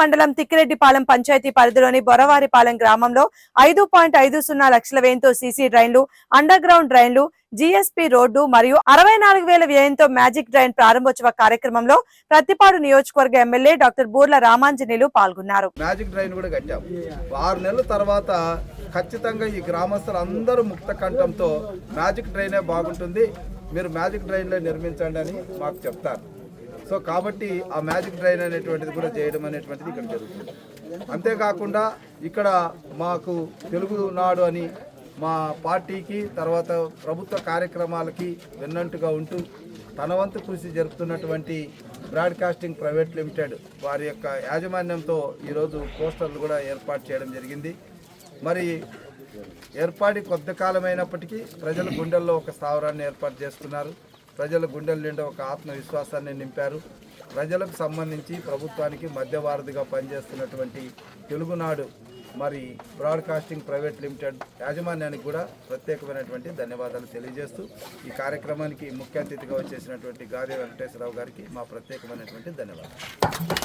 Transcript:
మండలం తిక్కిరెడ్డిపాలెం పంచాయతీ పరిధిలోని బొరవారిపాలెం గ్రామంలో ఐదు పాయింట్ ఐదు సున్నా లక్షల వ్యయంతో సీసీ డ్రైన్లు అండర్ గ్రౌండ్ డ్రైన్లు జీఎస్పీ రోడ్డు మరియు అరవై నాలుగు వేల వ్యయంతో మ్యాజిక్ డ్రైన్ ప్రారంభోత్సవ కార్యక్రమంలో ప్రతిపాడు నియోజకవర్గ ఎమ్మెల్యే డాక్టర్ బూర్ల రామాంజనేయులు పాల్గొన్నారు. మ్యాజిక్ డ్రైన్ కూడా కట్టాం. ఆరు నెలల తర్వాత ఖచ్చితంగా ఈ గ్రామస్తులు అందరూ ముక్త కంఠంతో మ్యాజిక్ డ్రైనే బాగుంటుంది. మీరు మ్యాజిక్ డ్రైన్లో నిర్మించండి అని మాకు చెప్తారు. సో కాబట్టి ఆ మ్యాజిక్ ట్రైన్ అనేటువంటిది కూడా చేయడం అనేటువంటిది ఇక్కడ జరుగుతుంది. అంతేకాకుండా ఇక్కడ మాకు తెలుగు నాడు అని మా పార్టీకి తర్వాత ప్రభుత్వ కార్యక్రమాలకి వెన్నంటుగా ఉంటూ తన వంతు కృషి జరుపుతున్నటువంటి బ్రాడ్కాస్టింగ్ ప్రైవేట్ లిమిటెడ్ వారి యొక్క యాజమాన్యంతో ఈరోజు పోస్టర్లు కూడా ఏర్పాటు చేయడం జరిగింది. మరి ఏర్పాటు కొద్ది కాలమైనప్పటికీ ప్రజల గుండెల్లో ఒక స్థావరాన్ని ఏర్పాటు చేస్తున్నారు. ప్రజల గుండెల నిండా ఒక ఆత్మవిశ్వాసాన్ని నింపారు. ప్రజలకు సంబంధించి ప్రభుత్వానికి మధ్యవారధిగా పనిచేస్తున్నటువంటి తెలుగునాడు మరి బ్రాడ్కాస్టింగ్ ప్రైవేట్ లిమిటెడ్ యాజమాన్యానికి కూడా ప్రత్యేకమైనటువంటి ధన్యవాదాలు తెలియజేస్తూ ఈ కార్యక్రమానికి ముఖ్య అతిథిగా వచ్చేసినటువంటి గాది వెంకటేశ్వరరావు గారికి మా ప్రత్యేకమైనటువంటి ధన్యవాదాలు.